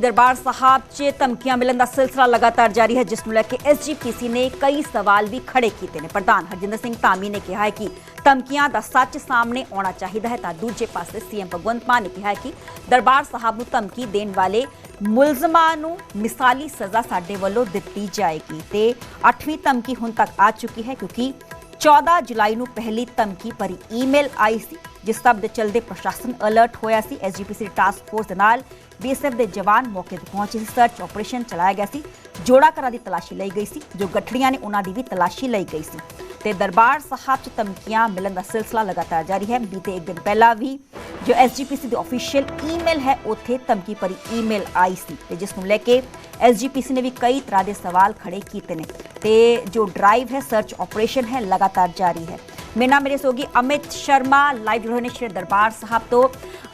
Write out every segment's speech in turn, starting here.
ਦਰਬਾਰ ਸਾਹਿਬ 'ਚ ਧਮਕੀਆਂ ਮਿਲਣ ਦਾ ਸਿਲਸਿਲਾ ਲਗਾਤਾਰ ਜਾਰੀ ਹੈ, ਜਿਸ ਨੂੰ ਲੈ ਕੇ ਐਸਜੀਪੀਸੀ ਨੇ ਕਈ ਸਵਾਲ ਵੀ ਖੜੇ ਕੀਤੇ ਨੇ। ਪ੍ਰਧਾਨ ਹਰਜਿੰਦਰ ਸਿੰਘ ਧਾਮੀ ਨੇ ਕਿਹਾ ਹੈ ਕਿ ਧਮਕੀਆਂ ਦਾ ਸੱਚ ਸਾਹਮਣੇ ਆਉਣਾ ਚਾਹੀਦਾ ਹੈ, ਤਾਂ ਦੂਜੇ ਪਾਸੇ ਸੀਐਮ ਭਗਵੰਤ ਮਾਨ ਨੇ ਕਿਹਾ ਹੈ ਕਿ ਦਰਬਾਰ ਸਾਹਿਬ ਨੂੰ ਧਮਕੀ ਦੇਣ ਵਾਲੇ ਮੁਲਜ਼ਮਾਂ ਨੂੰ ਮਿਸਾਲੀ ਸਜ਼ਾ ਸਾਡੇ ਵੱਲੋਂ ਦਿੱਤੀ ਜਾਏਗੀ ਤੇ 8ਵੀਂ ਧਮਕੀ ਹੁਣ ਤੱਕ ਆ ਚੁੱਕੀ ਹੈ, ਕਿਉਂਕਿ 14 ਜੁਲਾਈ ਨੂੰ ਪਹਿਲੀ ਧਮਕੀ ਭਰੀ ਈਮੇਲ ਆਈ ਸੀ, ਜਿਸ ਸਭ ਦੇ ਚਲਦੇ ਪ੍ਰਸ਼ਾਸਨ ਅਲਰਟ ਹੋਇਆ ਸੀ। ਐਸਜੀਪੀਸੀ ਟਾਸਕ ਫੋਰਸ ਦੇ ਨਾਲ ਬੀਐਸਐਫ ਦੇ ਜਵਾਨ ਮੌਕੇ ਤੇ ਪਹੁੰਚੇ ਸੀ। ਸਰਚ ਆਪਰੇਸ਼ਨ ਚਲਾਇਆ ਗਿਆ ਸੀ। ਜੋੜਾ ਘਰਾਂ ਦੀ ਤਲਾਸ਼ੀ ਲਈ ਗਈ ਸੀ। ਜੋ ਗੱਠੜੀਆਂ ਨੇ, ਉਹਨਾਂ ਦੀ ਵੀ ਤਲਾਸ਼ੀ ਲਈ ਗਈ ਸੀ। ਤੇ ਦਰਬਾਰ ਸਾਹਿਬ 'ਚ ਧਮਕੀਆਂ ਮਿਲਣ ਦਾ ਸਿਲਸਿਲਾ ਲਗਾਤਾਰ ਜਾਰੀ ਹੈ। ਬੀਤੇ ਇੱਕ ਦਿਨ ਪਹਿਲਾਂ ਵੀ ਜੋ ਐਸਜੀਪੀਸੀ ਦੀ ਅਫੀਸ਼ੀਅਲ ਈਮੇਲ ਹੈ, ਉੱਥੇ ਧਮਕੀ ਭਰੀ ਈਮੇਲ ਆਈ ਸੀ ਤੇ ਜਿਸ ਨੂੰ ਲੈ ਕੇ ਐਸਜੀਪੀਸੀ ਨੇ ਵੀ ਕਈ ਤਰ੍ਹਾਂ ਦੇ ਸਵਾਲ ਖੜੇ ਕੀਤੇ ਨੇ ਤੇ ਜੋ ਡਰਾਈਵ ਹੈ ਸਰਚ ਆਪਰੇਸ਼ਨ ਹੈ, ਲਗਾਤਾਰ ਜਾਰੀ ਹੈ। ਮੇਰਾ ਨਾਮ ਮੇਰੇ ਸੋਗੀ ਅਮਿਤ ਸ਼ਰਮਾ ਲਾਈਵ ਰਹੇ ਨੇ ਸ਼੍ਰੀ ਦਰਬਾਰ ਸਾਹਿਬ ਤੋਂ।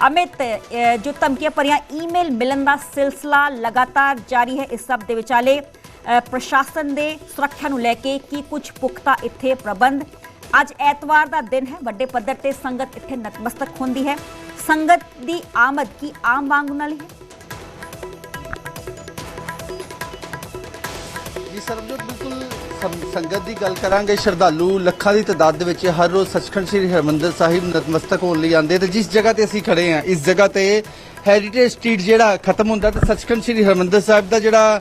ਅਮਿਤ ਜੋ ਧਮਕੀਆਂ ਭਰੀਆਂ ਈਮੇਲ ਮਿਲਣ ਦਾ ਸਿਲਸਿਲਾ ਲਗਾਤਾਰ ਜਾਰੀ ਹੈ, ਇਸ ਸਭ ਦੇ ਵਿਚਾਲੇ ਪ੍ਰਸ਼ਾਸਨ ਦੇ ਸੁਰੱਖਿਆ ਨੂੰ ਲੈ ਕੇ ਕੀ ਕੁਝ ਪੁਖਤਾ ਇੱਥੇ ਪ੍ਰਬੰਧ? ਅੱਜ ਐਤਵਾਰ ਦਾ ਦਿਨ ਹੈ, ਵੱਡੇ ਪੱਧਰ ਤੇ ਸੰਗਤ ਇੱਥੇ ਨਤਮਸਤਕ ਹੁੰਦੀ ਹੈ। ਸੰਗਤ ਦੀ ਆਮਦ ਕੀ ਆਮ ਵਾਂਗ ਨਾਲ ਹੀ ਹੈ? ਜੀ ਸਰਬਜੋਤ, ਬਿਲਕੁਲ ਸੰਗਤ ਦੀ ਗੱਲ ਕਰਾਂਗੇ, ਸ਼ਰਧਾਲੂ ਲੱਖਾਂ ਦੀ ਤਾਦਾਦ ਦੇ ਵਿੱਚ ਹਰ ਰੋਜ਼ ਸੱਚਖੰਡ ਸ੍ਰੀ ਹਰਿਮੰਦਰ ਸਾਹਿਬ ਨਤਮਸਤਕ ਹੋਣ ਲਈ ਆਉਂਦੇ ਤੇ ਜਿਸ ਜਗ੍ਹਾ ਤੇ ਅਸੀਂ ਖੜੇ ਹਾਂ, ਇਸ ਜਗ੍ਹਾ ਤੇ ਹੈਰੀਟੇਜ ਸਟਰੀਟ ਜਿਹੜਾ ਖਤਮ ਹੁੰਦਾ ਤੇ ਸੱਚਖੰਡ ਸ੍ਰੀ ਹਰਿਮੰਦਰ ਸਾਹਿਬ ਦਾ ਜਿਹੜਾ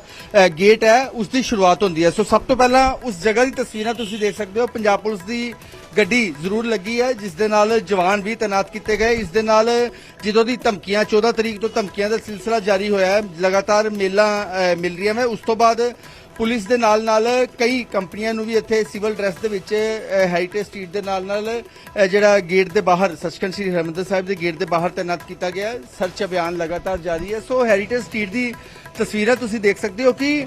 ਗੇਟ ਹੈ ਉਸ ਦੀ ਸ਼ੁਰੂਆਤ ਹੁੰਦੀ ਹੈ। ਸੋ ਸਭ ਤੋਂ ਪਹਿਲਾਂ ਉਸ ਜਗ੍ਹਾ ਦੀ ਤਸਵੀਰਾਂ ਤੁਸੀਂ ਦੇਖ ਸਕਦੇ ਹੋ। ਪੰਜਾਬ ਪੁਲਿਸ ਦੀ ਗੱਡੀ ਜ਼ਰੂਰ ਲੱਗੀ ਹੈ, ਜਿਸ ਦੇ ਨਾਲ ਜਵਾਨ ਵੀ ਤਾਇਨਾਤ ਕੀਤੇ ਗਏ। ਇਸ ਦੇ ਨਾਲ ਜਦੋਂ ਦੀ ਧਮਕੀਆਂ 14 ਤਰੀਕ ਤੋਂ ਧਮਕੀਆਂ ਦਾ ਸਿਲਸਿਲਾ ਜਾਰੀ ਹੋਇਆ ਹੈ, ਲਗਾਤਾਰ ਮੇਲਾਂ ਮਿਲ ਰਹੀਆਂ ਨੇ। ਉਸ ਤੋਂ ਬਾਅਦ ਪੁਲਿਸ ਦੇ ਨਾਲ ਨਾਲ ਕਈ ਕੰਪਨੀਆਂ ਨੂੰ ਵੀ ਇੱਥੇ ਸਿਵਲ ਡਰੈਸ ਦੇ ਵਿੱਚ ਹੈਰੀਟੇਜ ਸਟਰੀਟ ਦੇ ਨਾਲ ਨਾਲ ਜਿਹੜਾ ਗੇਟ ਦੇ ਬਾਹਰ, ਸੱਚਖੰਡ ਸ੍ਰੀ ਹਰਿਮੰਦਰ ਸਾਹਿਬ ਦੇ ਗੇਟ ਦੇ ਬਾਹਰ ਤਾਇਨਾਤ ਕੀਤਾ ਗਿਆ ਸਰਚ ਅਭਿਆਨ ਲਗਾਤਾਰ ਜਾਰੀ ਹੈ। ਸੋ ਹੈਰੀਟੇਜ ਸਟਰੀਟ ਦੀ ਤਸਵੀਰਾਂ ਤੁਸੀਂ ਦੇਖ ਸਕਦੇ ਹੋ ਕਿ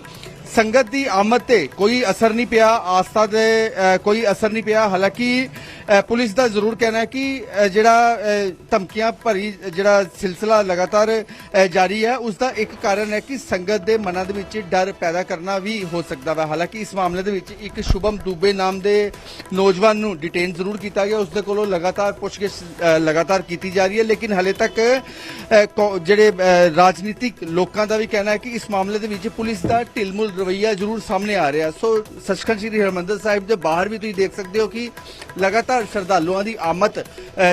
ਸੰਗਤ ਦੀ ਆਮਦ ਤੇ ਕੋਈ ਅਸਰ ਨਹੀਂ ਪਿਆ, ਆਸਥਾ ਦੇ ਕੋਈ ਅਸਰ ਨਹੀਂ ਪਿਆ। ਹਾਲਾਂਕਿ ਪੁਲਿਸ ਦਾ ਜ਼ਰੂਰ ਕਹਿਣਾ ਹੈ ਕਿ ਜਿਹੜਾ ਧਮਕੀਆਂ ਭਰੀ ਜਿਹੜਾ ਸਿਲਸਿਲਾ ਲਗਾਤਾਰ ਜਾਰੀ ਹੈ, ਉਸ ਦਾ ਇੱਕ ਕਾਰਨ ਹੈ ਕਿ ਸੰਗਤ ਦੇ ਮਨਾਂ ਦੇ ਵਿੱਚ ਡਰ ਪੈਦਾ ਕਰਨਾ ਵੀ ਹੋ ਸਕਦਾ ਹੈ ਹਾਲਾਂਕਿ ਇਸ ਮਾਮਲੇ ਦੇ ਵਿੱਚ ਇੱਕ ਸ਼ੁਭਮ ਦੂਬੇ ਨਾਮ ਦੇ ਨੌਜਵਾਨ ਨੂੰ ਡਿਟੇਨ ਜ਼ਰੂਰ ਕੀਤਾ ਗਿਆ। ਉਸ ਦੇ ਕੋਲੋਂ ਲਗਾਤਾਰ ਪੁੱਛਗਿੱਛ ਲਗਾਤਾਰ ਕੀਤੀ ਜਾ ਰਹੀ ਹੈ, ਲੇਕਿਨ ਹਲੇ ਤੱਕ ਜਿਹੜੇ ਰਾਜਨੀਤਿਕ ਲੋਕਾਂ ਦਾ ਵੀ ਕਹਿਣਾ ਹੈ ਕਿ ਇਸ ਮਾਮਲੇ ਦੇ ਵਿੱਚ ਪੁਲਿਸ ਦਾ ਢਿਲਮੁਲ ਰਵੱਈਆ ਜ਼ਰੂਰ ਸਾਹਮਣੇ ਆ ਰਿਹਾ। ਸੋ ਸੱਚਖੰਡ ਸ੍ਰੀ ਹਰਿਮੰਦਰ ਸਾਹਿਬ ਦੇ ਬਾਹਰ ਵੀ ਤੁਸੀਂ ਦੇਖ ਸਕਦੇ ਹੋ ਕਿ ਲਗਾਤਾਰ ਸ਼ਰਧਾਲੂਆਂ ਦੀ ਆਮਦ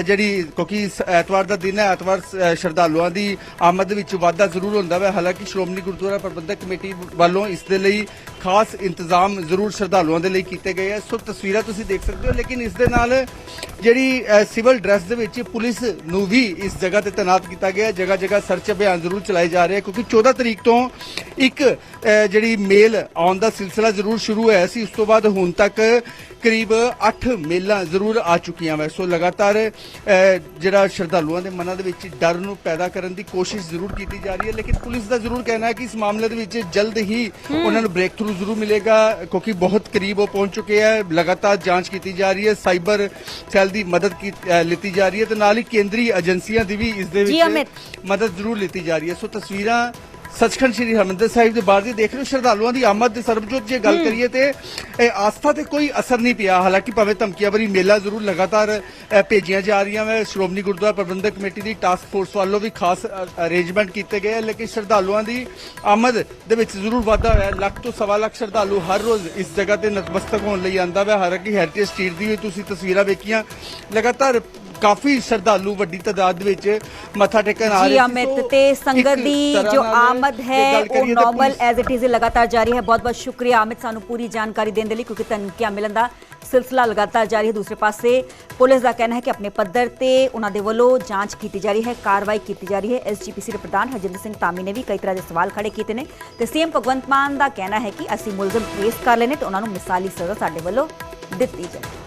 ਜਿਹੜੀ ਕਿਉਂਕਿ ਸ- ਐਤਵਾਰ ਦਾ ਦਿਨ ਹੈ, ਐਤਵਾਰ ਸ਼ਰਧਾਲੂਆਂ ਦੀ ਆਮਦ ਵਿੱਚ ਵਾਧਾ ਜ਼ਰੂਰ ਹੁੰਦਾ ਹੈ ਹਾਲਾਂਕਿ ਸ਼੍ਰੋਮਣੀ ਗੁਰਦੁਆਰਾ ਪ੍ਰਬੰਧਕ ਕਮੇਟੀ ਵੱਲੋਂ ਇਸ ਦੇ ਲਈ ਖਾਸ ਇੰਤਜ਼ਾਮ ਜ਼ਰੂਰ ਸ਼ਰਧਾਲੂਆਂ ਦੇ ਲਈ ਕੀਤੇ ਗਏ ਹੈ ਸੋ ਤਸਵੀਰਾਂ ਤੁਸੀਂ ਦੇਖ ਸਕਦੇ ਹੋ, ਲੇਕਿਨ ਇਸ ਦੇ ਨਾਲ ਜਿਹੜੀ ਸਿਵਲ ਡਰੈਸ ਦੇ ਵਿੱਚ ਪੁਲਿਸ ਨੂੰ ਵੀ ਇਸ ਜਗ੍ਹਾ ਤੇ ਤੈਨਾਤ ਕੀਤਾ ਗਿਆ। ਹੈ ਜਗ੍ਹਾ ਜਗ੍ਹਾ ਸਰਚ ਅਭਿਆਨ ਜ਼ਰੂਰ ਚਲਾਏ ਜਾ ਰਹੇ ਹੈ ਕਿਉਂਕਿ 14 ਤਰੀਕ ਤੋਂ ਇੱਕ ਜਿਹੜੀ ਮੇਲ ਆਉਣ ਦਾ ਸਿਲਸਿਲਾ ਜ਼ਰੂਰ ਸ਼ੁਰੂ ਹੋਇਆ ਸੀ। ਉਸ ਤੋਂ ਬਾਅਦ ਹੁਣ ਤੱਕ ਕਰੀਬ 8 ਮੇਲਾਂ ਜ਼ਰੂਰ ਆ ਚੁੱਕੀਆਂ ਵੈ। ਸੋ ਲਗਾਤਾਰ ਜਿਹੜਾ ਸ਼ਰਧਾਲੂਆਂ ਦੇ ਮਨਾਂ ਦੇ ਵਿੱਚ ਡਰ ਨੂੰ ਪੈਦਾ ਕਰਨ ਦੀ ਕੋਸ਼ਿਸ਼ ਜ਼ਰੂਰ ਕੀਤੀ ਜਾ ਰਹੀ ਹੈ ਲੇਕਿਨ ਪੁਲਿਸ ਦਾ ਜ਼ਰੂਰ ਕਹਿਣਾ ਹੈ ਕਿ ਇਸ ਮਾਮਲੇ ਦੇ ਵਿੱਚ ਜਲਦ ਹੀ ਉਹਨਾਂ ਨੂੰ ਬ੍ਰੇਕ ਥਰੂ ਜ਼ਰੂਰ ਮਿਲੇਗਾ ਕਿਉਂਕਿ ਬਹੁਤ ਕਰੀਬ ਉਹ ਪਹੁੰਚ ਚੁੱਕੇ ਹੈ ਲਗਾਤਾਰ ਜਾਂਚ ਕੀਤੀ ਜਾ ਰਹੀ ਹੈ ਸਾਈਬਰ ਸੈੱਲ ਦੀ ਮਦਦ ਲਿੱਤੀ ਜਾ ਰਹੀ ਹੈ ਤੇ ਨਾਲ ਹੀ ਕੇਂਦਰੀ ਏਜੰਸੀਆਂ ਦੀ ਵੀ ਇਸ ਦੇ। ਵਿੱਚ ਮਦਦ ਜ਼ਰੂਰ ਲਿੱਤੀ ਜਾ ਰਹੀ ਹੈ ਸੋ ਤਸਵੀਰਾਂ ਸੱਚਖੰਡ ਸ੍ਰੀ ਹਰਿਮੰਦਰ ਸਾਹਿਬ ਦੇ ਬਾਹਰ ਦੀ ਦੇਖ ਰਹੇ ਹੋ ਸ਼ਰਧਾਲੂਆਂ ਦੀ ਆਮਦ ਦੇ ਸਰਬਜੋਤ ਜੇ ਗੱਲ ਕਰੀਏ ਤੇ ਇਹ ਆਸਥਾ ਤੇ ਕੋਈ ਅਸਰ ਨਹੀਂ ਪਿਆ। ਹਾਲਾਂਕਿ ਭਾਵੇਂ ਧਮਕੀਆਂ ਭਰੀ ਮੇਲਾ ਜ਼ਰੂਰ ਲਗਾਤਾਰ ਭੇਜੀਆਂ ਜਾ ਰਹੀਆਂ ਵੇ। ਸ਼੍ਰੋਮਣੀ ਗੁਰਦੁਆਰਾ ਪ੍ਰਬੰਧਕ ਕਮੇਟੀ ਦੀ ਟਾਸਕ ਫੋਰਸ ਵੱਲੋਂ ਵੀ ਖਾਸ ਅਰੇਂਜਮੈਂਟ ਕੀਤੇ ਗਏ ਹੈ, ਲੇਕਿਨ ਸ਼ਰਧਾਲੂਆਂ ਦੀ ਆਮਦ ਦੇ ਵਿੱਚ ਜ਼ਰੂਰ ਵਾਧਾ ਹੋਇਆ। ਹੈ। ਲੱਖ ਤੋਂ ਸਵਾ ਲੱਖ ਸ਼ਰਧਾਲੂ ਹਰ ਰੋਜ਼ ਇਸ ਜਗ੍ਹਾ ਤੇ ਨਤਮਸਤਕ ਹੋਣ ਲਈ ਆਂਦਾ ਵਾ। ਹਾਲਾਂਕਿ ਹੈਰੀਟੇਜ ਸਟਰੀਟ ਦੀ ਵੀ ਤੁਸੀਂ ਤਸਵੀਰਾਂ ਵੇਖੀਆਂ ਲਗਾਤਾਰ ਕਾਫੀ ਸ਼ਰਧਾਲੂ ਵੱਡੀ ਤਾਦਾਦ ਵਿੱਚ ਮੱਥਾ ਟੇਕਣ ਆ ਰਹੇ ਜੀ। ਅਮਿਤ ਤੇ ਸੰਗਤ ਦੀ ਜੋ ਆਮਦ ਹੈ ਉਹ ਨਾਰਮਲ ਐਜ਼ ਇਟ ਇਜ਼ ਲਗਾਤਾਰ ਜਾਰੀ ਹੈ। ਬਹੁਤ ਬਹੁਤ ਸ਼ੁਕਰੀਆ ਅਮਿਤ ਸਾਨੂੰ ਪੂਰੀ ਜਾਣਕਾਰੀ ਦੇਣ ਦੇ ਲਈ ਕਿਉਂਕਿ ਧਮਕੀਆਂ ਮਿਲਣ ਦਾ ਸਿਲਸਿਲਾ ਲਗਾਤਾਰ ਜਾਰੀ ਹੈ। ਦੂਸਰੇ ਪਾਸੇ ਪੁਲਿਸ ਦਾ ਕਹਿਣਾ ਹੈ ਕਿ ਆਪਣੇ ਪੱਧਰ ਤੇ ਉਹਨਾਂ ਦੇ ਵੱਲੋਂ ਜਾਂਚ ਕੀਤੀ ਜਾ ਰਹੀ ਹੈ ਕਾਰਵਾਈ ਕੀਤੀ ਜਾ ਰਹੀ ਹੈ। ਐਸਜੀਪੀਸੀ ਦੇ ਪ੍ਰਧਾਨ ਹਰਜਿੰਦਰ ਸਿੰਘ ਧਾਮੀ ਨੇ ਵੀ ਕਈ ਤਰ੍ਹਾਂ ਦੇ ਸਵਾਲ ਖੜੇ ਕੀਤੇ ਨੇ ਤੇ ਸੀਐਮ ਭਗਵੰਤ ਮਾਨ ਦਾ ਕਹਿਣਾ ਹੈ ਕਿ ਅਸੀਂ ਮੁਲਜ਼ਮ ਟ੍ਰੇਸ ਕਰ ਲੈਣੇ ਤੇ ਉਹਨਾਂ ਨੂੰ ਮਿਸਾਲੀ ਸਜ਼ਾ ਸਾਡੇ ਵੱਲੋਂ ਦਿੱਤੀ ਜਾਏ